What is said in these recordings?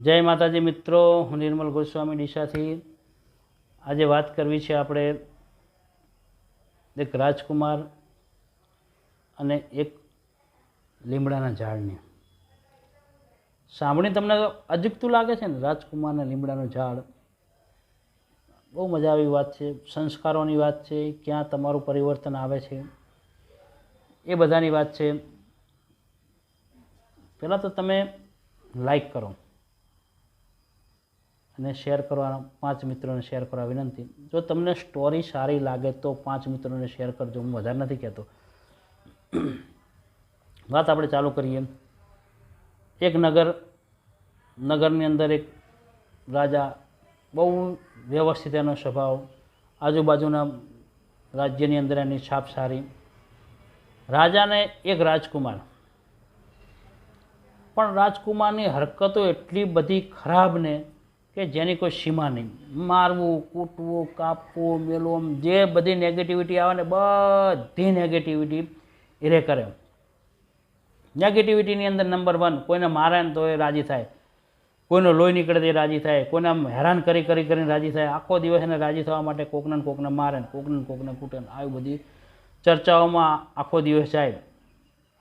જય માતાજી મિત્રો, હું નિર્મલ ગોસ્વામી ડીસાથી આજે વાત કરવી છે આપણે એક રાજકુમાર અને એક લીમડાના ઝાડની. સાંભળીને તમને અજુકતું લાગે છે ને, રાજકુમાર અને લીમડાનું ઝાડ. બહુ મજા આવી વાત છે, સંસ્કારોની વાત છે, ક્યાં તમારું પરિવર્તન આવે છે. એ બધાની વાત છે. પહેલાં તો તમે લાઈક કરો. અને શેર કરવા પાંચ મિત્રોને શેર કરવા વિનંતી. જો તમને સ્ટોરી સારી લાગે તો પાંચ મિત્રોને શેર કરજો, હું વધારે નથી કહેતો. વાત આપણે ચાલુ કરીએ. એક નગર, નગરની અંદર એક રાજા, બહુ વ્યવસ્થિત એનો સ્વભાવ. આજુબાજુના રાજ્યની અંદર એની છાપ સારી. રાજાને એક રાજકુમાર. પણ રાજકુમારની હરકતો એટલી બધી ખરાબ ને કે જેની કોઈ સીમા નહીં. મારવું, કૂટવું, કાપવું, મેલવું જે બધી નેગેટિવિટી આવે ને બધી નેગેટિવિટી એરે કરે. નેગેટિવિટીની અંદર નંબર વન કોઈને મારે ને તો એ રાજી થાય. કોઈનો લોહી નીકળે તે રાજી થાય. કોઈને આમ હેરાન કરી કરી કરીને રાજી થાય. આખો દિવસ એને રાજી થવા માટે કોકને કોકને મારે ને કોકને કોકને કૂટે આવી બધી ચર્ચાઓમાં આખો દિવસ જાય.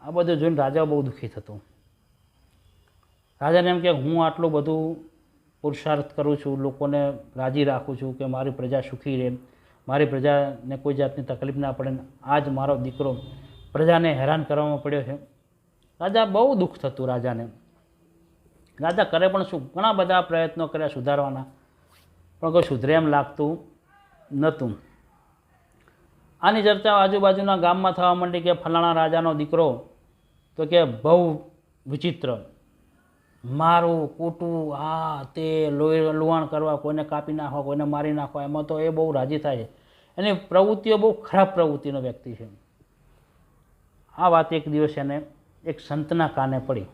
આ બધું જોઈને રાજા બહુ દુઃખી થતો. રાજાને એમ કે હું આટલું બધું પુરુષાર્થ કરું છું, લોકોને રાજી રાખું છું કે મારી પ્રજા સુખી રહે, મારી પ્રજાને કોઈ જાતની તકલીફ ના પડે આ આજ મારો દીકરો પ્રજાને હેરાન કરવામાં પડ્યો છે. રાજા બહુ દુઃખ થતું રાજાને. રાજા કરે પણ શું? ઘણા બધા પ્રયત્નો કર્યા સુધારવાના, પણ કોઈ સુધરે એમ લાગતું નહોતું. આની ચર્ચા આજુબાજુના ગામમાં થવા માંડી કે ફલાણા રાજાનો દીકરો તો કે બહુ વિચિત્ર. મારવું કૂટવું આ, તે, લોહી, લુહાણ કરવા કોઈને કાપી નાખવા, કોઈને મારી નાખવા, એમાં તો એ બહુ રાજી થાય છે. એની પ્રવૃત્તિઓ બહુ ખરાબ પ્રવૃત્તિનો વ્યક્તિ છે. આ વાત એક દિવસ એને એક સંતના કાને પડી.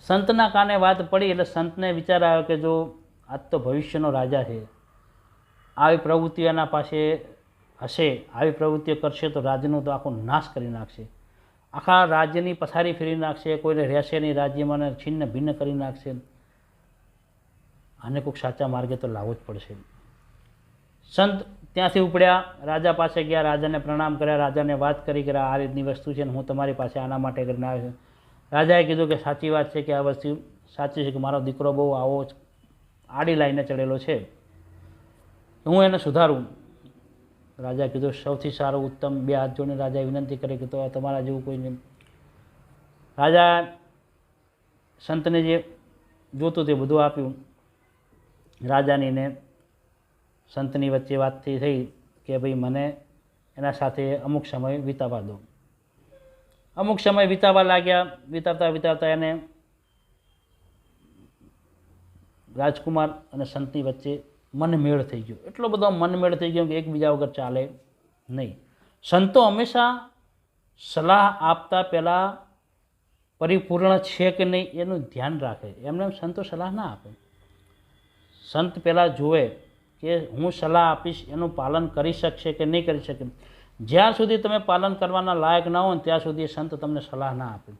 સંતના કાને વાત પડી એટલે સંતને વિચાર આવ્યો કે જો આજ તો ભવિષ્યનો રાજા છે, આવી પ્રવૃત્તિઓ એના પાસે હશે, આવી પ્રવૃત્તિઓ કરશે તો રાજ્યનો તો આખો નાશ કરી નાખશે. આખા રાજ્યની પથારી ફેરી નાખશે, કોઈને રહેશે નહીં રાજ્યમાં છિન્ન ભિન્ન કરી નાખશે. આને કોઈક સાચા માર્ગે તો લાવવો જ પડશે. સંત ત્યાંથી ઉપડ્યા, રાજા પાસે ગયા, રાજાને પ્રણામ કર્યા, રાજાને વાત કરી કે આ રીતની વસ્તુ છે ને હું તમારી પાસે આના માટે કરીને આવ્યો છું. રાજાએ કીધું કે સાચી વાત છે કે આ વસ્તુ સાચી છે કે મારો દીકરો બહુ આવો આડી લાઈને ચડેલો છે. હું એને સુધારું. રાજા કીધું, સૌથી સારો ઉત્તમ બે હાથ જોડીને રાજાએ વિનંતી કરી કે તો તમારા જેવું કોઈ નહીં. રાજા સંતને જે જોતું તે બધું આપ્યું. રાજાની ને સંતની વચ્ચે વાતથી થઈ કે, ભાઈ, મને એના સાથે અમુક સમય વિતાવવા દો. અમુક સમય વિતાવવા લાગ્યા. વિતાવતા વિતાવતા એને રાજકુમાર અને સંતની વચ્ચે મનમેળ થઈ ગયો. એટલો બધો મનમેળ થઈ ગયો કે એકબીજા વગર ચાલે નહીં. સંતો હંમેશા સલાહ આપતા પહેલાં પરિપૂર્ણ છે કે નહીં એનું ધ્યાન રાખે. એમને એમ સંતો સલાહ ના આપે. સંત પહેલાં જુએ કે હું સલાહ આપીશ, એનું પાલન કરી શકશે કે નહીં કરી શકે જ્યાં સુધી તમે પાલન કરવાના લાયક ના હો ત્યાં સુધી સંત તમને સલાહ ના આપે.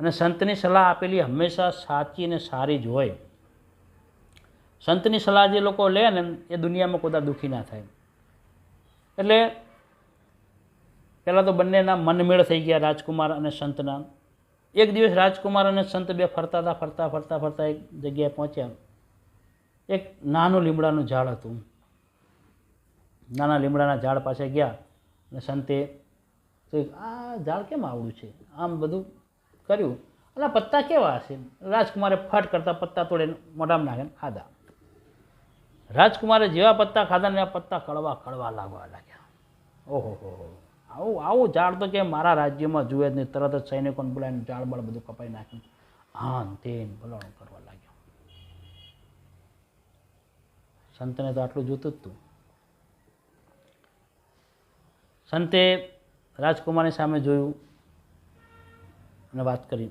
અને સંતની સલાહ આપેલી હંમેશા સાચી અને સારી જ હોય. સંતની સલાહ જે લોકો લે ને એ દુનિયામાં કોદા દુઃખી ના થાય. એટલે પહેલાં તો બંનેના મનમેળ થઈ ગયા રાજકુમાર અને સંતના. એક દિવસ રાજકુમાર અને સંત બે ફરતા હતા, ફરતા ફરતા ફરતા એક જગ્યાએ પહોંચ્યા. એક નાનું લીમડાનું ઝાડ હતું. નાના લીમડાના ઝાડ પાસે ગયા અને સંતે તો આ ઝાડ કેમ આવડું છે? આમ બધું કર્યું. અને પત્તા કેવા હશે? રાજકુમારે ફટ કરતાં પત્તા તોડે મોઢામાં નાખીને ખાધા રાજકુમારે જેવા પત્તા ખાધા ને પત્તા કડવા કડવા લાગવા લાગ્યા. ઓહો આવું આવું ઝાડ તો કે મારા રાજ્યમાં જુએ જ નહીં. તરત જ સૈનિકોને બોલાવીને ઝાડ બળ બધું કપાઈ નાખ્યું. હા તેન ભલાણું કરવા લાગ્યો. સંતને તો આટલું જોતું જ હતું સંતે રાજકુમારની સામે જોયું અને વાત કરી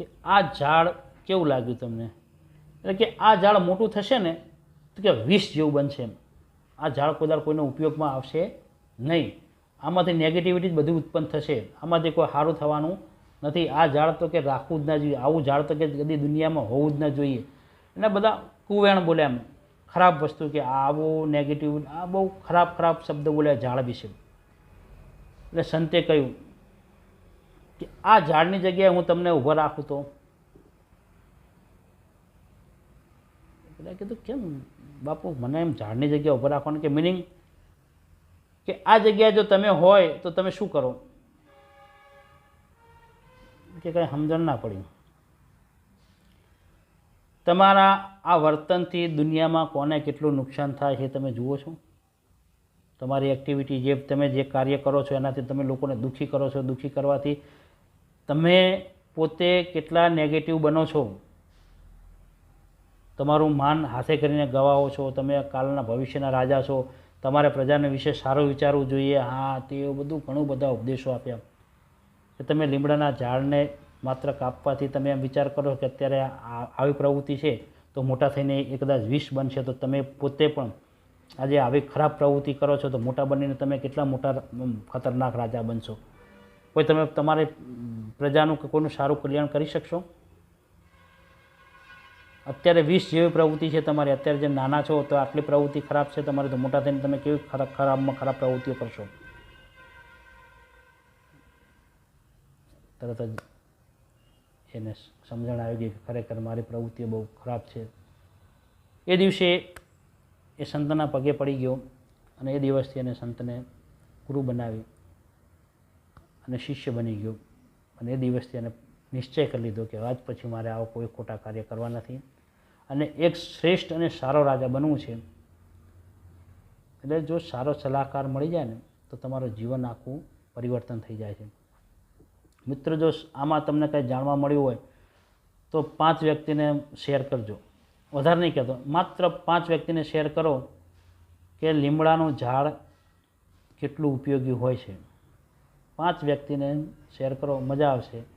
કે આ ઝાડ કેવું લાગ્યું તમને? એટલે કે આ ઝાડ મોટું થશે ને, તો કે વિષ જેવું બનશે એમ. આ ઝાડ કોદાળ કોઈનો ઉપયોગમાં આવશે નહીં. આમાંથી નેગેટિવિટી જ બધું ઉત્પન્ન થશે. આમાંથી કોઈ સારું થવાનું નથી. આ ઝાડ તો કે રાખવું જ ના જોઈએ. આવું ઝાડ તો કે કદી દુનિયામાં હોવું જ ના જોઈએ. અને બધા કુવેણ બોલ્યા એમ. ખરાબ વસ્તુ કે આવું નેગેટિવ આ બહુ ખરાબ ખરાબ શબ્દ બોલ્યા ઝાડ વિશે. એટલે સંતે કહ્યું કે આ ઝાડની જગ્યાએ હું તમને ઊભો રાખું તો એટલે કીધું કેમ બાપુ, મને એમ ઝાડની જગ્યાએ ઊભો રાખવાનું કે મિનિંગ કે આ જગ્યાએ જો તમે હોય તો તમે શું કરો? કે કંઈ સમજણ ના પડી તમારા આ વર્તનથી દુનિયામાં કોને કેટલું નુકસાન થાય છે તમે જુઓ છો? તમારી એક્ટિવિટી જે તમે જે કાર્ય કરો છો એનાથી તમે લોકોને દુઃખી કરો છો, દુઃખી કરવાથી તમે પોતે કેટલા નેગેટિવ બનો છો? તમારું માન હાથે કરીને ગવાઓ છો, તમે કાલના ભવિષ્યના રાજા છો, તમારે પ્રજાને વિશે સારું વિચારવું જોઈએ. હા, તે બધું ઘણું બધા ઉપદેશો આપ્યા. કે તમે લીમડાના ઝાડને માત્ર કાપવાથી તમે એમ વિચાર કરો કે અત્યારે આવી પ્રવૃત્તિ છે, તો મોટા થઈને એ કદાચ વિષ બનશે, તો તમે પોતે પણ આજે આવી ખરાબ પ્રવૃત્તિ કરો છો, તો મોટા બનીને તમે કેટલા મોટા ખતરનાક રાજા બનશો. કોઈ તમે તમારે પ્રજાનું કે કોઈનું સારું કલ્યાણ કરી શકશો? અત્યારે વીસ જેવી પ્રવૃત્તિ છે તમારી. અત્યારે જે નાના છો તો આટલી પ્રવૃત્તિ ખરાબ છે તમારે. તો મોટા થઈને તમે કેવી ખરાબ ખરાબમાં ખરાબ પ્રવૃત્તિઓ કરશો? તરત જ એને સમજણ આવી ગઈ કે ખરેખર મારી પ્રવૃત્તિઓ બહુ ખરાબ છે. એ દિવસે એ સંતના પગે પડી ગયો અને એ દિવસથી એને સંતને ગુરુ બનાવી અને શિષ્ય બની ગયો. અને એ દિવસથી એને નિશ્ચય કરી લીધો કે આજ પછી મારે આવો કોઈ ખોટા કાર્ય કરવા નથી. અને એક શ્રેષ્ઠ અને સારો રાજા બનવું છે. એટલે જો સારો સલાહકાર મળી જાય ને, તો તમારું જીવન આખું પરિવર્તન થઈ જાય છે. મિત્રો, જો આમાં તમને કંઈ જાણવા મળ્યું હોય, તો પાંચ વ્યક્તિને શેર કરજો. વધારે નહીં કહેતો, માત્ર પાંચ વ્યક્તિને શેર કરો કે લીમડાનું ઝાડ કેટલું ઉપયોગી હોય છે. પાંચ વ્યક્તિને શેર કરો, મજા આવશે.